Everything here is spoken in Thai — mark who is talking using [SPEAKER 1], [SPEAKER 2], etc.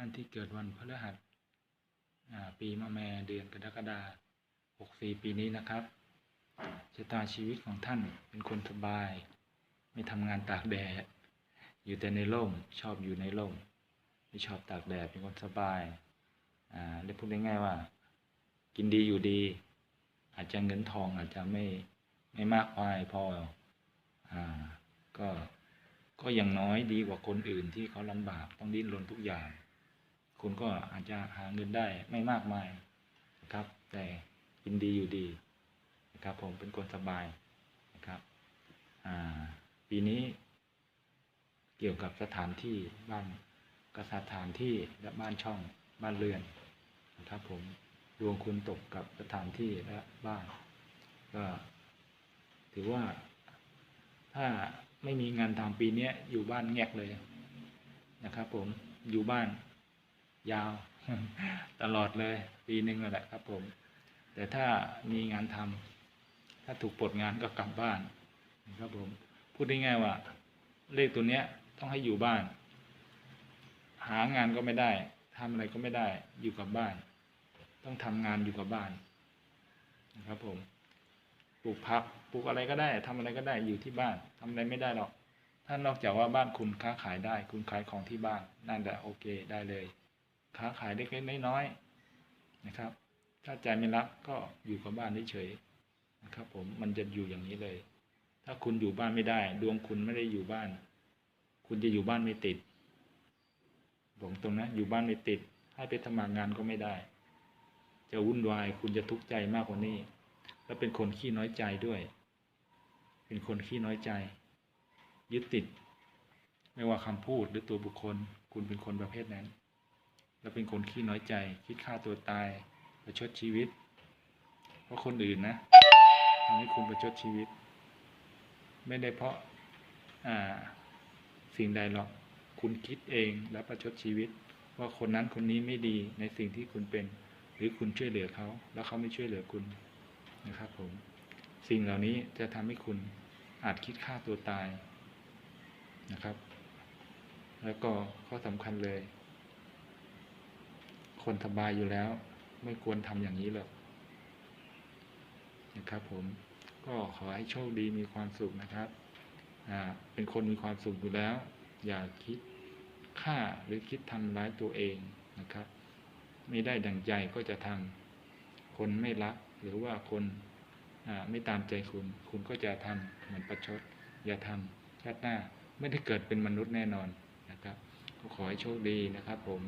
[SPEAKER 1] ท่านที่เกิดวันพฤหัสอ่าปีมะแม่เดือนกรกฎาคม64 ปีนี้นะครับชะตาชีวิตของท่านเป็นคนสบาย ไม่ทำงานตากแดด อยู่แต่ในร่มชอบอยู่ในร่ม ไม่ชอบตากแดดเป็นคนสบายอ่าเรียกพูดง่ายๆว่า กินดีอยู่ดี อาจจะเงินทองอาจจะไม่ไม่มากมายพออ่าก็ก็อย่างน้อยดีกว่าคนอื่นที่เขาลำบากต้องดิ้นรนทุกอย่าง คุณก็อาจจะหาเงินได้ไม่มากมายนะครับ แต่กินดีอยู่ดีนะครับ ผมเป็นคนสบายนะครับปีนี้ เกี่ยวกับสถานที่บ้านกับสถานที่และบ้านช่องบ้านเรือนนะครับ ผมดวงคุณตกกับสถานที่และบ้าน ก็ถือว่า ถ้าไม่มีงานทำปีนี้อยู่บ้านแงกเลยนะครับ ผมอยู่บ้าน ยาว ตลอดเลยปีหนึ่งแหละครับผม แต่ถ้ามีงานทำถ้าถูกปลดงานก็กลับบ้านนะครับผม พูดง่ายๆว่า เลขตัวเนี้ยต้องให้อยู่บ้าน หางานก็ไม่ได้ทำอะไรก็ไม่ได้อยู่กับบ้าน ต้องทำงานอยู่กับบ้านนะครับผมปลูกผักปลูกอะไรก็ได้ทำอะไรก็ได้อยู่ที่บ้านทำอะไรไม่ได้หรอกถ้านอกจากว่าบ้านคุณค้าขายได้ คุณขายของที่บ้านนั่นแหละโอเคได้เลย ค้าขายเล็กๆน้อยๆนะครับ ถ้าใจไม่รักก็อยู่กับบ้านเฉยๆนะครับ ผมมันจะอยู่อย่างนี้เลย ถ้าคุณอยู่บ้านไม่ได้ ดวงคุณไม่ได้อยู่บ้าน คุณจะอยู่บ้านไม่ติดบอกตรงนะอยู่บ้านไม่ติด ให้ไปสมัครงานก็ไม่ได้ จะวุ่นวายคุณจะทุกข์ใจมากกว่านี้ แล้วเป็นคนขี้น้อยใจด้วย เป็นคนขี้น้อยใจ ยึดติด ไม่ว่าคำพูดหรือตัวบุคคล คุณเป็นคนประเภทนั้น แล้วเป็นคนขี้น้อยใจ คิดฆ่าตัวตาย ประชดชีวิต เพราะคนอื่นนะทำให้คุณประชดชีวิต ไม่ได้เพราะอ่าสิ่งใดหรอก คุณคิดเองแล้วประชดชีวิต ว่าคนนั้นคนนี้ไม่ดีในสิ่งที่คุณเป็น หรือคุณช่วยเหลือเขา แล้วเขาไม่ช่วยเหลือคุณนะครับผม สิ่งเหล่านี้จะทำให้คุณอาจคิดฆ่าตัวตายนะครับ แล้วก็ข้อสำคัญเลย คนสบายอยู่แล้ว ไม่ควรทำอย่างนี้หรอกนะครับผมก็ขอให้โชคดีมีความสุขนะครับอ่าเป็นคนมีความสุขอยู่แล้ว อย่าคิดฆ่าหรือคิดทำร้ายตัวเองนะครับ ไม่ได้ดังใจก็จะทำคนไม่รักหรือว่าคนอ่าไม่ตามใจคุณ คุณก็จะทำเหมือนประชด อย่าทำชาติหน้าไม่ได้เกิดเป็นมนุษย์แน่นอนนะครับ ก็ขอให้โชคดีนะครับผม